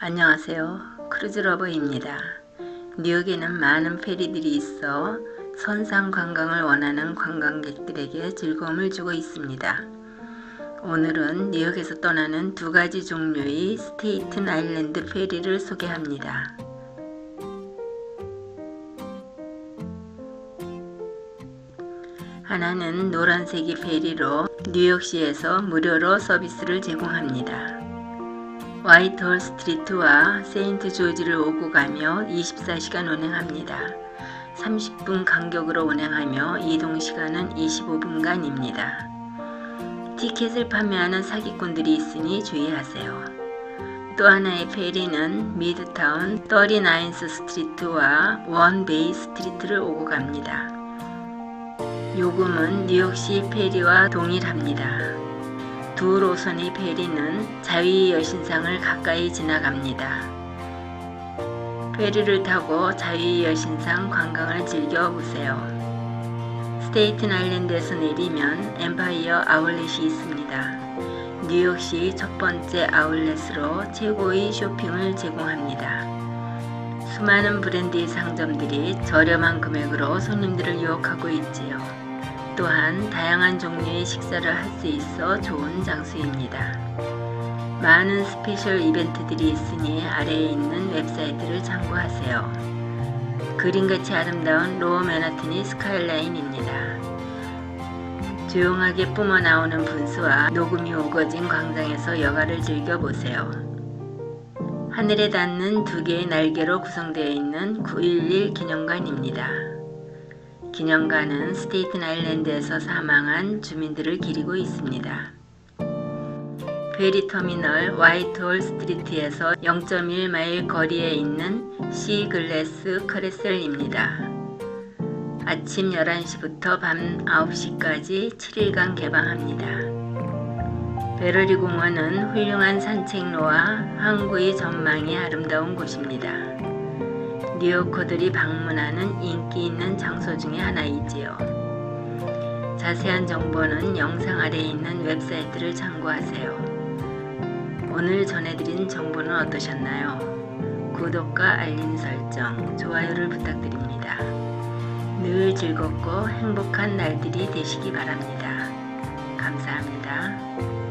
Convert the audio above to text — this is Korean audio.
안녕하세요. 크루즈러버입니다. 뉴욕에는 많은 페리들이 있어 선상 관광을 원하는 관광객들에게 즐거움을 주고 있습니다. 오늘은 뉴욕에서 떠나는 두 가지 종류의 스테이튼 아일랜드 페리를 소개합니다. 하나는 노란색이 페리로 뉴욕시에서 무료로 서비스를 제공합니다. 화이트홀 스트리트와 세인트 조지를 오고 가며 24시간 운행합니다. 30분 간격으로 운행하며 이동 시간은 25분간입니다. 티켓을 판매하는 사기꾼들이 있으니 주의하세요. 또 하나의 페리는 미드타운 39스 스트리트와 원베이 스트리트를 오고 갑니다. 요금은 뉴욕시 페리와 동일합니다. 두 노선의 페리는 자유의 여신상을 가까이 지나갑니다. 페리를 타고 자유의 여신상 관광을 즐겨보세요. 스테이튼 아일랜드에서 내리면 엠파이어 아울렛이 있습니다. 뉴욕시 첫 번째 아울렛으로 최고의 쇼핑을 제공합니다. 수많은 브랜드의 상점들이 저렴한 금액으로 손님들을 유혹하고 있지요. 또한 다양한 종류의 식사를 할 수 있어 좋은 장소입니다. 많은 스페셜 이벤트들이 있으니 아래에 있는 웹사이트를 참고하세요. 그림같이 아름다운 로어 맨하튼이 스카이라인입니다. 조용하게 뿜어 나오는 분수와 녹음이 우거진 광장에서 여가를 즐겨보세요. 하늘에 닿는 두 개의 날개로 구성되어 있는 911 기념관입니다. 기념관은 스테이튼 아일랜드에서 사망한 주민들을 기리고 있습니다. 페리 터미널 화이트홀 스트리트에서 0.1마일 거리에 있는 시글래스 크레셀입니다. 아침 11시부터 밤 9시까지 7일간 개방합니다. 베러리 공원은 훌륭한 산책로와 항구의 전망이 아름다운 곳입니다. 뉴요커들이 방문하는 인기 있는 장소 중에 하나이지요. 자세한 정보는 영상 아래에 있는 웹사이트를 참고하세요. 오늘 전해드린 정보는 어떠셨나요? 구독과 알림 설정, 좋아요를 부탁드립니다. 늘 즐겁고 행복한 날들이 되시기 바랍니다. 감사합니다.